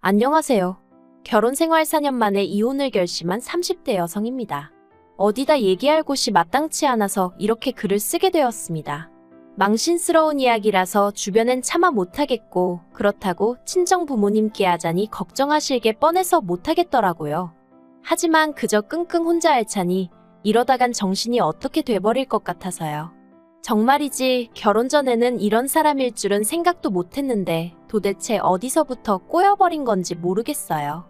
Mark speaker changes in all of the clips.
Speaker 1: 안녕하세요. 결혼 생활 4년 만에 이혼을 결심한 30대 여성입니다. 어디다 얘기할 곳이 마땅치 않아서 이렇게 글을 쓰게 되었습니다. 망신스러운 이야기라서 주변엔 참아 못하겠고 그렇다고 친정 부모님께 하자니 걱정하실 게 뻔해서 못하겠더라고요. 하지만 그저 끙끙 혼자 앓자니 이러다간 정신이 어떻게 돼버릴 것 같아서요. 정말이지 결혼 전에는 이런 사람일 줄은 생각도 못했는데 도대체 어디서부터 꼬여버린 건지 모르겠어요.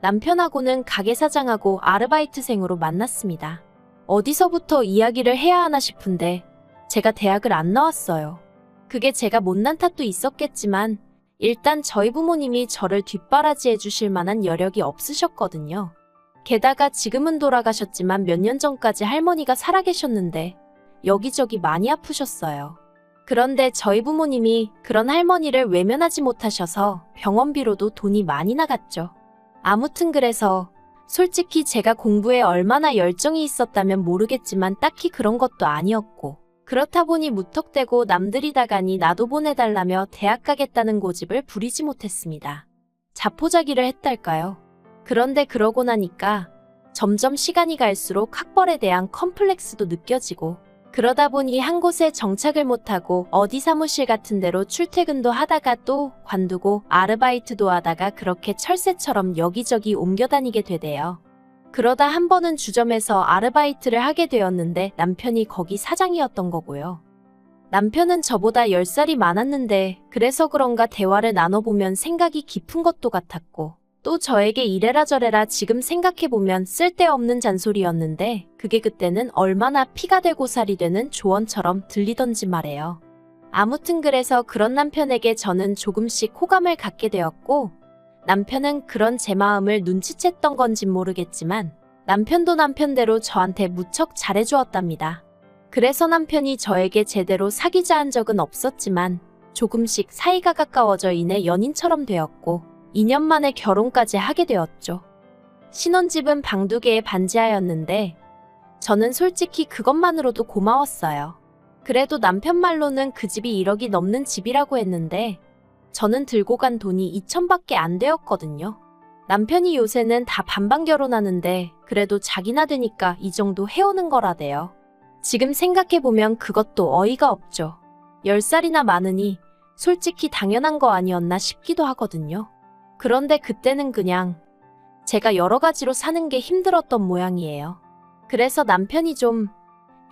Speaker 1: 남편하고는 가게 사장하고 아르바이트생으로 만났습니다. 어디서부터 이야기를 해야 하나 싶은데 제가 대학을 안 나왔어요. 그게 제가 못난 탓도 있었겠지만 일단 저희 부모님이 저를 뒷바라지해 주실 만한 여력이 없으셨거든요. 게다가 지금은 돌아가셨지만 몇 년 전까지 할머니가 살아계셨는데 여기저기 많이 아프셨어요. 그런데 저희 부모님이 그런 할머니를 외면하지 못하셔서 병원비로도 돈이 많이 나갔죠. 아무튼 그래서 솔직히 제가 공부에 얼마나 열정이 있었다면 모르겠지만 딱히 그런 것도 아니었고 그렇다 보니 무턱대고 남들이 다 가니 나도 보내달라며 대학 가겠다는 고집을 부리지 못했습니다. 자포자기를 했달까요? 그런데 그러고 나니까 점점 시간이 갈수록 학벌에 대한 컴플렉스도 느껴지고 그러다 보니 한 곳에 정착을 못하고 어디 사무실 같은 데로 출퇴근도 하다가 또 관두고 아르바이트도 하다가 그렇게 철새처럼 여기저기 옮겨 다니게 되대요. 그러다 한 번은 주점에서 아르바이트를 하게 되었는데 남편이 거기 사장이었던 거고요. 남편은 저보다 10살이 많았는데 그래서 그런가 대화를 나눠보면 생각이 깊은 것도 같았고 또 저에게 이래라 저래라 지금 생각해보면 쓸데없는 잔소리였는데 그게 그때는 얼마나 피가 되고 살이 되는 조언처럼 들리던지 말해요. 아무튼 그래서 그런 남편에게 저는 조금씩 호감을 갖게 되었고 남편은 그런 제 마음을 눈치챘던 건진 모르겠지만 남편도 남편대로 저한테 무척 잘해주었답니다. 그래서 남편이 저에게 제대로 사귀자 한 적은 없었지만 조금씩 사이가 가까워져 이내 연인처럼 되었고 2년 만에 결혼까지 하게 되었죠. 신혼집은 방 두 개에 반지하였는데 저는 솔직히 그것만으로도 고마웠어요. 그래도 남편 말로는 그 집이 1억이 넘는 집이라고 했는데 저는 들고 간 돈이 2천밖에 안 되었거든요. 남편이 요새는 다 반반 결혼하는데 그래도 자기나 되니까 이 정도 해오는 거라대요. 지금 생각해보면 그것도 어이가 없죠. 10살이나 많으니 솔직히 당연한 거 아니었나 싶기도 하거든요. 그런데 그때는 그냥 제가 여러 가지로 사는 게 힘들었던 모양이에요. 그래서 남편이 좀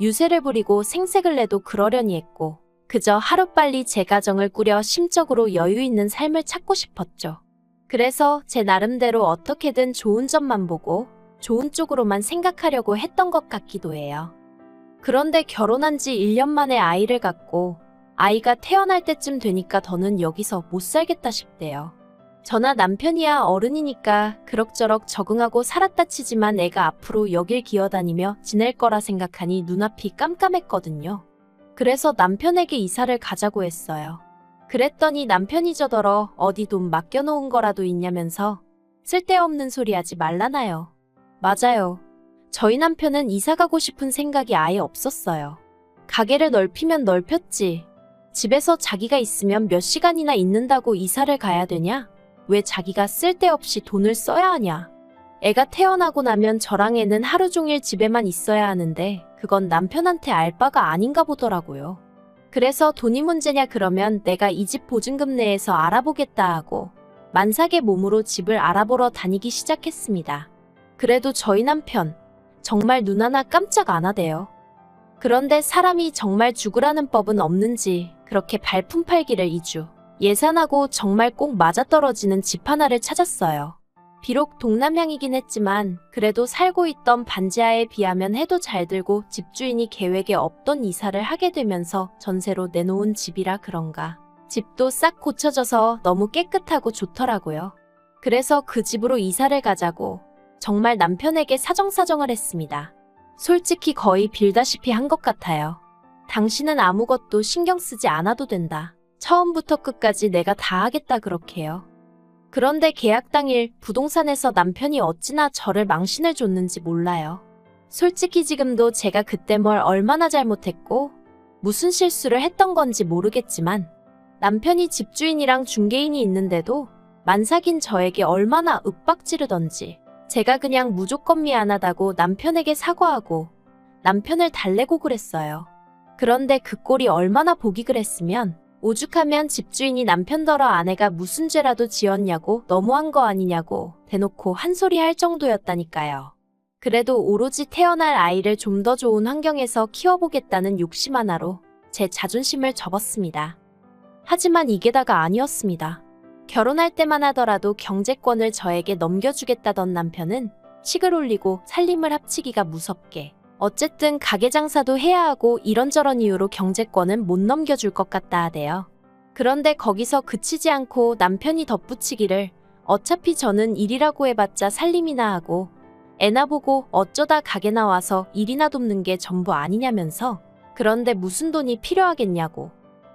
Speaker 1: 유세를 부리고 생색을 내도 그러려니 했고, 그저 하루빨리 제 가정을 꾸려 심적으로 여유 있는 삶을 찾고 싶었죠. 그래서 제 나름대로 어떻게든 좋은 점만 보고 좋은 쪽으로만 생각하려고 했던 것 같기도 해요. 그런데 결혼한 지 1년 만에 아이를 갖고 아이가 태어날 때쯤 되니까 더는 여기서 못 살겠다 싶대요. 저나 남편이야 어른이니까 그럭저럭 적응하고 살았다 치지만 애가 앞으로 여길 기어다니며 지낼 거라 생각하니 눈앞이 깜깜했거든요. 그래서 남편에게 이사를 가자고 했어요. 그랬더니 남편이 저더러 어디 돈 맡겨놓은 거라도 있냐면서 쓸데없는 소리 하지 말라나요. 맞아요. 저희 남편은 이사 가고 싶은 생각이 아예 없었어요. 가게를 넓히면 넓혔지. 집에서 자기가 있으면 몇 시간이나 있는다고 이사를 가야 되냐? 왜 자기가 쓸데없이 돈을 써야 하냐? 애가 태어나고 나면 저랑 애는 하루 종일 집에만 있어야 하는데 그건 남편한테 알 바가 아닌가 보더라고요. 그래서 돈이 문제냐 그러면 내가 이 집 보증금 내에서 알아보겠다 하고 만삭의 몸으로 집을 알아보러 다니기 시작했습니다. 그래도 저희 남편 정말 눈 하나 깜짝 안 하대요. 그런데 사람이 정말 죽으라는 법은 없는지 그렇게 발품 팔기를 이주 예산하고 정말 꼭 맞아떨어지는 집 하나를 찾았어요. 비록 동남향이긴 했지만 그래도 살고 있던 반지하에 비하면 해도 잘 들고 집주인이 계획에 없던 이사를 하게 되면서 전세로 내놓은 집이라 그런가. 집도 싹 고쳐져서 너무 깨끗하고 좋더라고요. 그래서 그 집으로 이사를 가자고 정말 남편에게 사정사정을 했습니다. 솔직히 거의 빌다시피 한 것 같아요. 당신은 아무것도 신경 쓰지 않아도 된다. 처음부터 끝까지 내가 다 하겠다 그렇게요. 그런데 계약 당일 부동산에서 남편이 어찌나 저를 망신을 줬는지 몰라요. 솔직히 지금도 제가 그때 뭘 얼마나 잘못했고 무슨 실수를 했던 건지 모르겠지만 남편이 집주인이랑 중개인이 있는데도 만삭인 저에게 얼마나 윽박지르던지 제가 그냥 무조건 미안하다고 남편에게 사과하고 남편을 달래고 그랬어요. 그런데 그 꼴이 얼마나 보기 그랬으면 오죽하면 집주인이 남편더러 아내가 무슨 죄라도 지었냐고 너무한 거 아니냐고 대놓고 한 소리 할 정도였다니까요. 그래도 오로지 태어날 아이를 좀 더 좋은 환경에서 키워보겠다는 욕심 하나로 제 자존심을 접었습니다. 하지만 이게 다가 아니었습니다. 결혼할 때만 하더라도 경제권을 저에게 넘겨주겠다던 남편은 식을 올리고 살림을 합치기가 무섭게 어쨌든 가게 장사도 해야 하고 이런저런 이유로 경제권은 못 넘겨줄 것 같다 하대요. 그런데 거기서 그치지 않고 남편이 덧붙이기를 어차피 저는 일이라고 해봤자 살림이나 하고 애나 보고 어쩌다 가게 나와서 일이나 돕는 게 전부 아니냐면서 그런데 무슨 돈이 필요하겠냐고.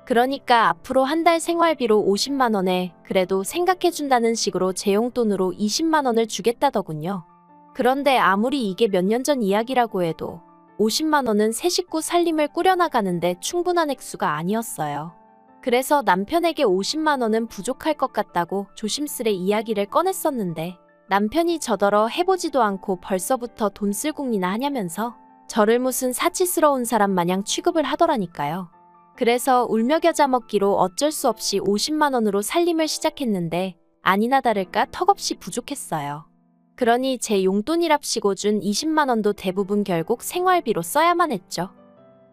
Speaker 1: 그러니까 앞으로 한 달 생활비로 50만 원에 그래도 생각해준다는 식으로 제 용돈으로 20만 원을 주겠다더군요. 그런데 아무리 이게 몇 년 전 이야기라고 해도 50만 원은 새 식구 살림을 꾸려나가는데 충분한 액수가 아니었어요. 그래서 남편에게 50만 원은 부족할 것 같다고 조심스레 이야기를 꺼냈었는데 남편이 저더러 해보지도 않고 벌써부터 돈 쓸궁리나 하냐면서 저를 무슨 사치스러운 사람 마냥 취급을 하더라니까요. 그래서 울며 겨자 먹기로 어쩔 수 없이 50만 원으로 살림을 시작했는데 아니나 다를까 턱없이 부족했어요. 그러니 제 용돈이랍시고 준 20만 원도 대부분 결국 생활비로 써야만 했죠.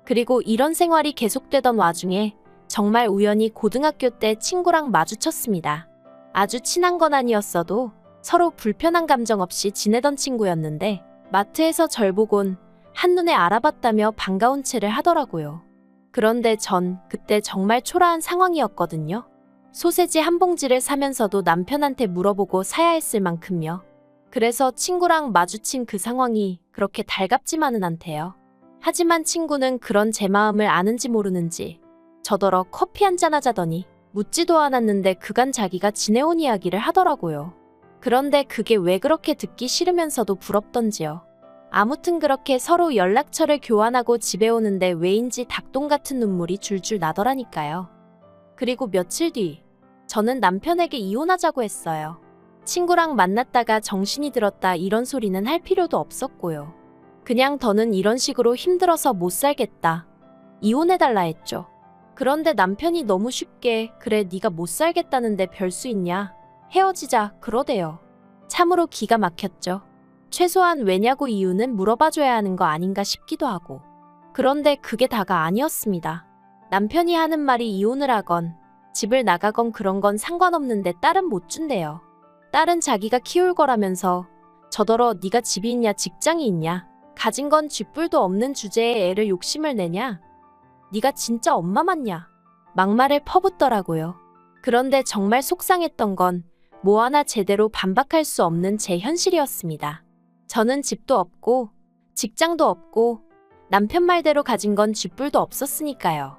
Speaker 1: 그리고 이런 생활이 계속되던 와중에 정말 우연히 고등학교 때 친구랑 마주쳤습니다. 아주 친한 건 아니었어도 서로 불편한 감정 없이 지내던 친구였는데 마트에서 절 보곤 한눈에 알아봤다며 반가운 채를 하더라고요. 그런데 전 그때 정말 초라한 상황이었거든요. 소세지 한 봉지를 사면서도 남편한테 물어보고 사야 했을 만큼요. 그래서 친구랑 마주친 그 상황이 그렇게 달갑지만은 않대요. 하지만 친구는 그런 제 마음을 아는지 모르는지 저더러 커피 한 잔 하자더니 묻지도 않았는데 그간 자기가 지내온 이야기를 하더라고요. 그런데 그게 왜 그렇게 듣기 싫으면서도 부럽던지요. 아무튼 그렇게 서로 연락처를 교환하고 집에 오는데 왜인지 닭똥 같은 눈물이 줄줄 나더라니까요. 그리고 며칠 뒤 저는 남편에게 이혼하자고 했어요. 친구랑 만났다가 정신이 들었다 이런 소리는 할 필요도 없었고요. 그냥 더는 이런 식으로 힘들어서 못 살겠다. 이혼해달라 했죠. 그런데 남편이 너무 쉽게 그래 네가 못 살겠다는데 별 수 있냐 헤어지자 그러대요. 참으로 기가 막혔죠. 최소한 왜냐고 이유는 물어봐줘야 하는 거 아닌가 싶기도 하고. 그런데 그게 다가 아니었습니다. 남편이 하는 말이 이혼을 하건 집을 나가건 그런 건 상관없는데 딸은 못 준대요. 딸은 자기가 키울 거라면서 저더러 네가 집이 있냐 직장이 있냐 가진 건 쥐뿔도 없는 주제에 애를 욕심을 내냐 네가 진짜 엄마 맞냐 막말을 퍼붓더라고요. 그런데 정말 속상했던 건 뭐 하나 제대로 반박할 수 없는 제 현실이었습니다. 저는 집도 없고 직장도 없고 남편 말대로 가진 건 쥐뿔도 없었으니까요.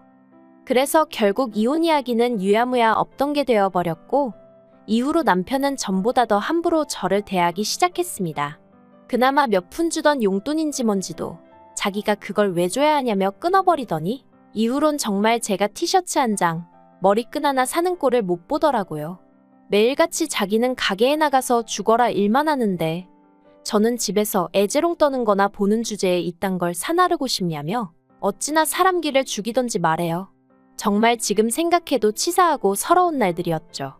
Speaker 1: 그래서 결국 이혼 이야기는 유야무야 없던 게 되어버렸고 이후로 남편은 전보다 더 함부로 저를 대하기 시작했습니다. 그나마 몇 푼 주던 용돈인지 뭔지도 자기가 그걸 왜 줘야 하냐며 끊어버리더니 이후론 정말 제가 티셔츠 한 장, 머리끈 하나 사는 꼴을 못 보더라고요. 매일같이 자기는 가게에 나가서 죽어라 일만 하는데 저는 집에서 애재롱 떠는 거나 보는 주제에 이딴 걸 사나르고 싶냐며 어찌나 사람 길을 죽이던지 말해요. 정말 지금 생각해도 치사하고 서러운 날들이었죠.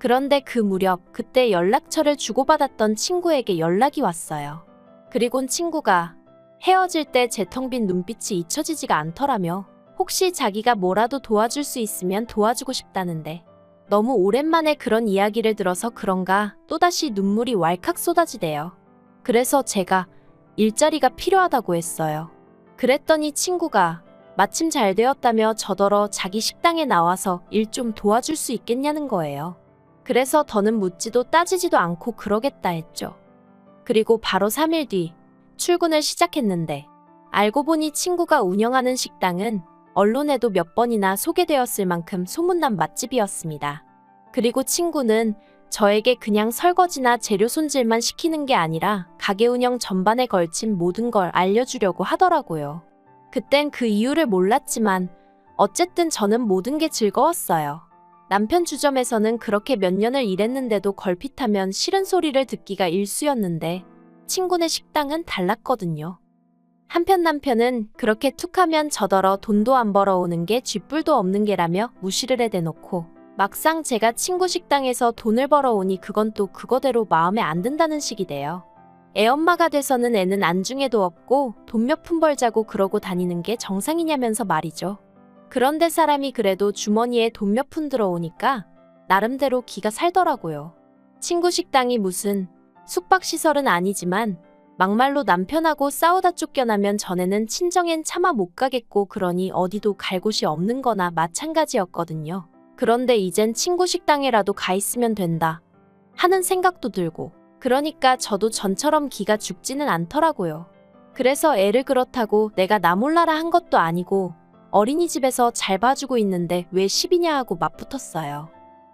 Speaker 1: 그런데 그 무렵 그때 연락처를 주고받았던 친구에게 연락이 왔어요. 그리곤 친구가 헤어질 때 제 텅 빈 눈빛이 잊혀지지가 않더라며 혹시 자기가 뭐라도 도와줄 수 있으면 도와주고 싶다는데 너무 오랜만에 그런 이야기를 들어서 그런가 또다시 눈물이 왈칵 쏟아지대요. 그래서 제가 일자리가 필요하다고 했어요. 그랬더니 친구가 마침 잘 되었다며 저더러 자기 식당에 나와서 일 좀 도와줄 수 있겠냐는 거예요. 그래서 더는 묻지도 따지지도 않고 그러겠다 했죠. 그리고 바로 3일 뒤 출근을 시작했는데 알고 보니 친구가 운영하는 식당은 언론에도 몇 번이나 소개되었을 만큼 소문난 맛집이었습니다. 그리고 친구는 저에게 그냥 설거지나 재료 손질만 시키는 게 아니라 가게 운영 전반에 걸친 모든 걸 알려주려고 하더라고요. 그땐 그 이유를 몰랐지만 어쨌든 저는 모든 게 즐거웠어요. 남편 주점에서는 그렇게 몇 년을 일했는데도 걸핏하면 싫은 소리를 듣기가 일쑤였는데 친구네 식당은 달랐거든요. 한편 남편은 그렇게 툭하면 저더러 돈도 안 벌어오는 게 쥐뿔도 없는 게라며 무시를 해대놓고 막상 제가 친구 식당에서 돈을 벌어오니 그건 또 그거대로 마음에 안 든다는 식이 돼요. 애 엄마가 돼서는 애는 안중에도 없고 돈 몇 푼 벌자고 그러고 다니는 게 정상이냐면서 말이죠. 그런데 사람이 그래도 주머니에 돈 몇 푼 들어오니까 나름대로 기가 살더라고요. 친구 식당이 무슨 숙박시설은 아니지만 막말로 남편하고 싸우다 쫓겨나면 전에는 친정엔 차마 못 가겠고 그러니 어디도 갈 곳이 없는 거나 마찬가지였거든요. 그런데 이젠 친구 식당에라도 가 있으면 된다 하는 생각도 들고 그러니까 저도 전처럼 기가 죽지는 않더라고요. 그래서 애를 그렇다고 내가 나 몰라라 한 것도 아니고 어린이집에서 잘 봐주고 있는데 왜 10이냐 하고 맞붙었어요.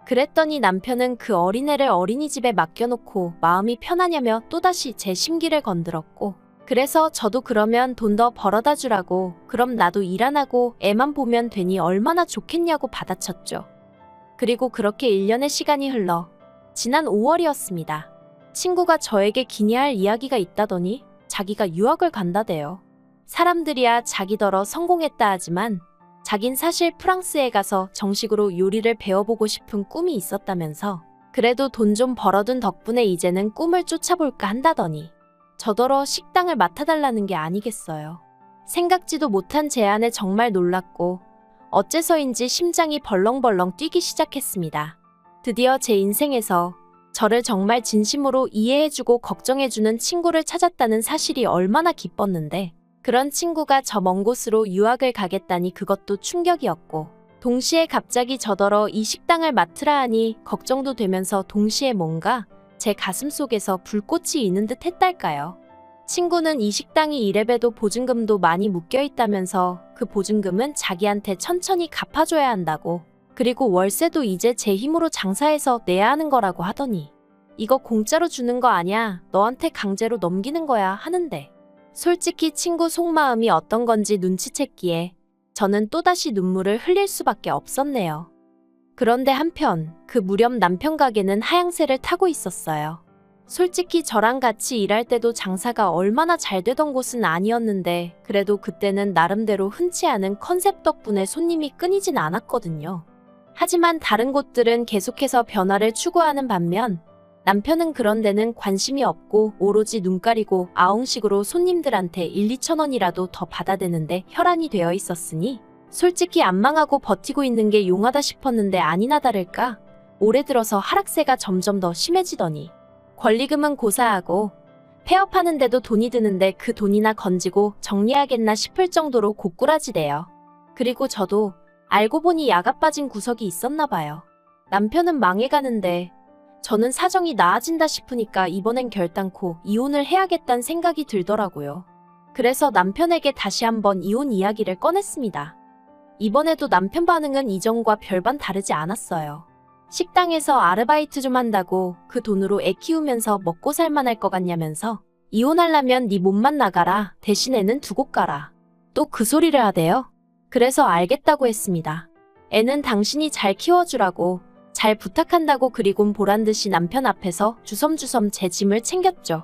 Speaker 1: 그랬더니 남편은 그 어린애를 어린이집에 맡겨놓고 마음이 편하냐며 또다시 제 심기를 건드렸고 그래서 저도 그러면 돈 더 벌어다 주라고 그럼 나도 일 안 하고 애만 보면 되니 얼마나 좋겠냐고 받아쳤죠. 그리고 그렇게 1년의 시간이 흘러 지난 5월이었습니다. 친구가 저에게 기니할 이야기가 있다더니 자기가 유학을 간다대요. 사람들이야 자기더러 성공했다 하지만 자긴 사실 프랑스에 가서 정식으로 요리를 배워보고 싶은 꿈이 있었다면서 그래도 돈 좀 벌어둔 덕분에 이제는 꿈을 쫓아볼까 한다더니 저더러 식당을 맡아달라는 게 아니겠어요. 생각지도 못한 제안에 정말 놀랐고 어째서인지 심장이 벌렁벌렁 뛰기 시작했습니다. 드디어 제 인생에서 저를 정말 진심으로 이해해주고 걱정해주는 친구를 찾았다는 사실이 얼마나 기뻤는데 그런 친구가 저 먼 곳으로 유학을 가겠다니 그것도 충격이었고 동시에 갑자기 저더러 이 식당을 맡으라 하니 걱정도 되면서 동시에 뭔가 제 가슴 속에서 불꽃이 있는 듯 했달까요. 친구는 이 식당이 이래봬도 보증금도 많이 묶여 있다면서 그 보증금은 자기한테 천천히 갚아줘야 한다고 그리고 월세도 이제 제 힘으로 장사해서 내야 하는 거라고 하더니 이거 공짜로 주는 거 아냐 너한테 강제로 넘기는 거야 하는데 솔직히 친구 속마음이 어떤 건지 눈치챘기에 저는 또다시 눈물을 흘릴 수밖에 없었네요. 그런데 한편 그 무렵 남편 가게는 하향세를 타고 있었어요. 솔직히 저랑 같이 일할 때도 장사가 얼마나 잘 되던 곳은 아니었는데 그래도 그때는 나름대로 흔치 않은 컨셉 덕분에 손님이 끊이진 않았거든요. 하지만 다른 곳들은 계속해서 변화를 추구하는 반면 남편은 그런 데는 관심이 없고 오로지 눈 가리고 아웅식으로 손님들한테 1, 2천 원이라도 더 받아대는데 혈안이 되어 있었으니 솔직히 안 망하고 버티고 있는 게 용하다 싶었는데 아니나 다를까 올해 들어서 하락세가 점점 더 심해지더니 권리금은 고사하고 폐업하는데도 돈이 드는데 그 돈이나 건지고 정리하겠나 싶을 정도로 고꾸라지대요. 그리고 저도 알고 보니 야가 빠진 구석이 있었나 봐요. 남편은 망해가는데 저는 사정이 나아진다 싶으니까 이번엔 결단코 이혼을 해야겠다는 생각이 들더라고요. 그래서 남편에게 다시 한번 이혼 이야기를 꺼냈습니다. 이번에도 남편 반응은 이전과 별반 다르지 않았어요. 식당에서 아르바이트 좀 한다고 그 돈으로 애 키우면서 먹고 살만할 것 같냐면서 이혼하려면 네 몸만 나가라 대신에는 두고 가라. 또 그 소리를 하대요. 그래서 알겠다고 했습니다. 애는 당신이 잘 키워주라고 잘 부탁한다고 그리곤 보란듯이 남편 앞에서 주섬주섬 제 짐을 챙겼죠.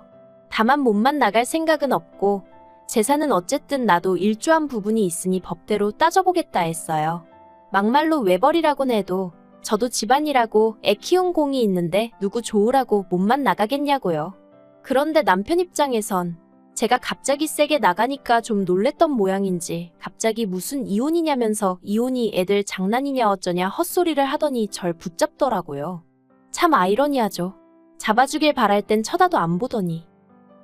Speaker 1: 다만 몸만 나갈 생각은 없고 재산은 어쨌든 나도 일조한 부분이 있으니 법대로 따져보겠다 했어요. 막말로 외벌이라곤 해도 저도 집안이라고 애 키운 공이 있는데 누구 좋으라고 몸만 나가겠냐고요. 그런데 남편 입장에선 제가 갑자기 세게 나가니까 좀 놀랬던 모양인지 갑자기 무슨 이혼이냐면서 이혼이 애들 장난이냐 어쩌냐 헛소리를 하더니 절 붙잡더라고요. 참 아이러니하죠. 잡아주길 바랄 땐 쳐다도 안 보더니.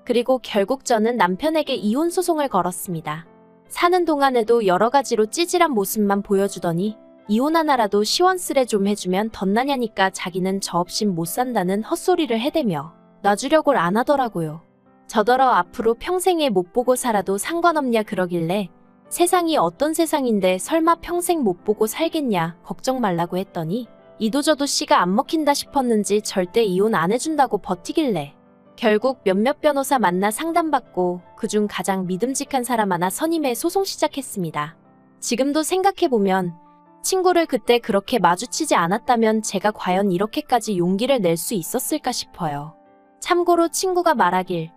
Speaker 1: 그리고 결국 저는 남편에게 이혼 소송을 걸었습니다. 사는 동안에도 여러 가지로 찌질한 모습만 보여주더니 이혼 하나라도 시원스레 좀 해주면 덧나냐니까 자기는 저 없인 못 산다는 헛소리를 해대며 놔주려고를 안 하더라고요. 저더러 앞으로 평생에 못 보고 살아도 상관없냐 그러길래 세상이 어떤 세상인데 설마 평생 못 보고 살겠냐 걱정 말라고 했더니 이도저도 씨가 안 먹힌다 싶었는지 절대 이혼 안 해준다고 버티길래 결국 몇몇 변호사 만나 상담받고 그중 가장 믿음직한 사람 하나 선임해 소송 시작했습니다. 지금도 생각해보면 친구를 그때 그렇게 마주치지 않았다면 제가 과연 이렇게까지 용기를 낼 수 있었을까 싶어요. 참고로 친구가 말하길.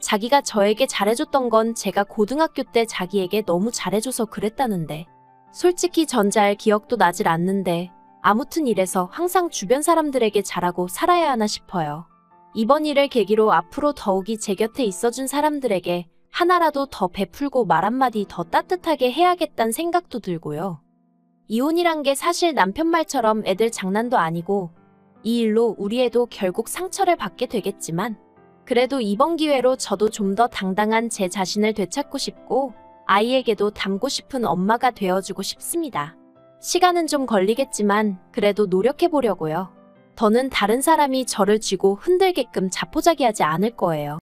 Speaker 1: 자기가 저에게 잘해줬던 건 제가 고등학교 때 자기에게 너무 잘해줘서 그랬다는데. 솔직히 전 잘 기억도 나질 않는데 아무튼 이래서 항상 주변 사람들에게 잘하고 살아야 하나 싶어요. 이번 일을 계기로 앞으로 더욱이 제 곁에 있어준 사람들에게 하나라도 더 베풀고 말 한마디 더 따뜻하게 해야겠다는 생각도 들고요. 이혼이란 게 사실 남편 말처럼 애들 장난도 아니고 이 일로 우리 애도 결국 상처를 받게 되겠지만 그래도 이번 기회로 저도 좀 더 당당한 제 자신을 되찾고 싶고 아이에게도 닮고 싶은 엄마가 되어주고 싶습니다. 시간은 좀 걸리겠지만 그래도 노력해 보려고요. 더는 다른 사람이 저를 쥐고 흔들게끔 자포자기하지 않을 거예요.